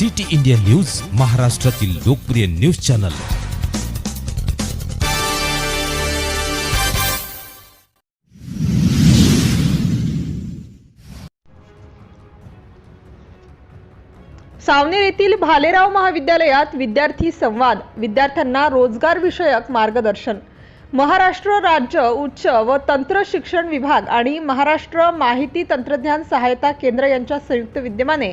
City India news महाराष्ट्रातील लोकप्रिय news channel. Saoner येथील भालेराव महाविद्यालयात विद्यार्थी संवाद विद्यार्थ्यांना रोजगार विषयक मार्गदर्शन. महाराष्ट्र राज्य उच्च व तंत्र शिक्षण विभाग आणि महाराष्ट्र माहिती तंत्रज्ञान सहायता केंद्र यांच्या संयुक्त विद्यमाने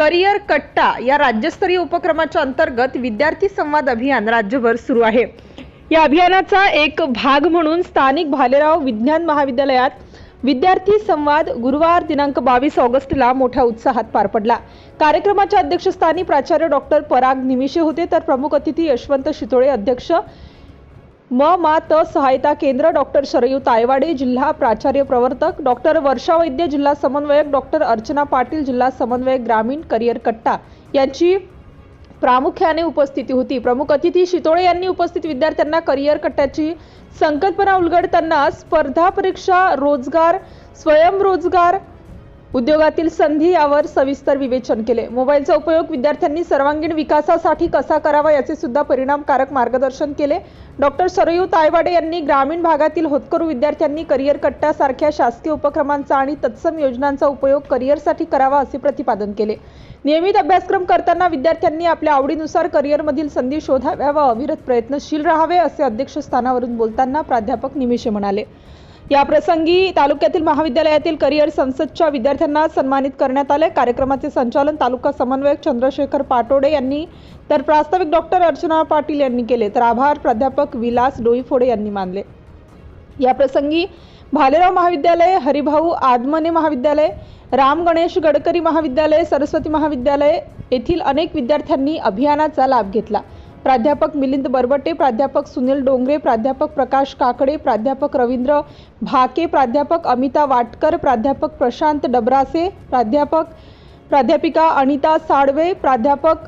करिअर कट्टा या राज्यस्तरीय उपक्रमाच्या अंतर्गत विद्यार्थी संवाद अभियान राज्यभर सुरू आहे. या अभियानाचा एक भाग म्हणून स्थानिक भालेराव विज्ञान महाविद्यालयात विद्यार्थी संवाद गुरुवार दिनांक बावीस ऑगस्टला मोठ्या उत्साहात पार पडला. कार्यक्रमाच्या अध्यक्षस्थानी प्राचार्य डॉक्टर पराग निमिषे होते तर प्रमुख अतिथी यशवंत शितोळे अध्यक्ष म मा त सहायता केंद्र डॉक्टर शरयू तायवाडे जिल्हा प्राचार्य प्रवर्तक डॉक्टर वर्षा वैद्य जिल्हा समन्वयक डॉक्टर अर्चना पाटील जिल्हा समन्वयक ग्रामीण करिअर कट्टा यांची प्रामुख्याने उपस्थिती होती. प्रमुख अतिथी शितोळे यांनी उपस्थित विद्यार्थ्यांना करिअर कट्ट्याची संकल्पना उलगडताना स्पर्धा परीक्षा रोजगार स्वयंरोजगार उद्योगातील संधी यावर सविस्तर विवेचन केले. मोबाईलचा उपयोग विद्यार्थ्यांनी सर्वांगीण विकासासाठी कसा करावा याचे सुद्धा परिणामकारक मार्गदर्शन केले. डॉक्टर सरयू तायवाडे यांनी ग्रामीण भागातील होतकरू विद्यार्थ्यांनी करिअर कट्ट्यासारख्या शासकीय उपक्रमांचा आणि तत्सम योजनांचा उपयोग करिअरसाठी करावा असे प्रतिपादन केले. नियमित अभ्यासक्रम करताना विद्यार्थ्यांनी आपल्या आवडीनुसार करिअरमधील संधी शोधाव्या व अविरत प्रयत्नशील राहावे असे अध्यक्षस्थानावरून बोलताना प्राध्यापक निमिषे म्हणाले. या प्रसंगी तालुक्यातील महाविद्यालयातील करिअर संसदच्या विद्यार्थ्यांना सन्मानित करण्यात आले. कार्यक्रमाचे संचालन तालुका समन्वयक चंद्रशेखर पाटोडे यांनी तर प्रास्ताविक डॉक्टर अर्चना पाटील यांनी केले. तर आभार प्राध्यापक विलास डोईफोडे यांनी मानले. या प्रसंगी भालेराव महाविद्यालय हरिभाऊ आदमने महाविद्यालय राम गणेश गडकरी महाविद्यालय सरस्वती महाविद्यालय येथील अनेक विद्यार्थ्यांनी अभियानाचा लाभ घेतला. प्राध्यापक मिलिंद बरबटे प्राध्यापक सुनील डोंगरे प्राध्यापक प्रकाश काकडे प्राध्यापक रवींद्र भाके प्राध्यापक अमिता वाटकर प्राध्यापक प्रशांत डबरासे प्राध्यापक प्राध्यापिका अनिता साळवे प्राध्यापक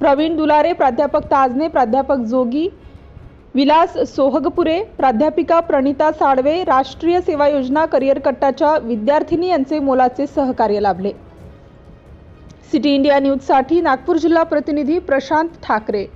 प्रवीण दुलारे प्राध्यापक ताजने प्राध्यापक जोगी विलास सोहगपुरे प्राध्यापिका प्रणिता साळवे राष्ट्रीय सेवा योजना करिअर कट्टाच्या विद्यार्थिनी यांचे मोलाचे सहकार्य लाभले. सिटी इंडिया न्यूजसाठी नागपूर जिल्हा प्रतिनिधी प्रशांत ठाकरे.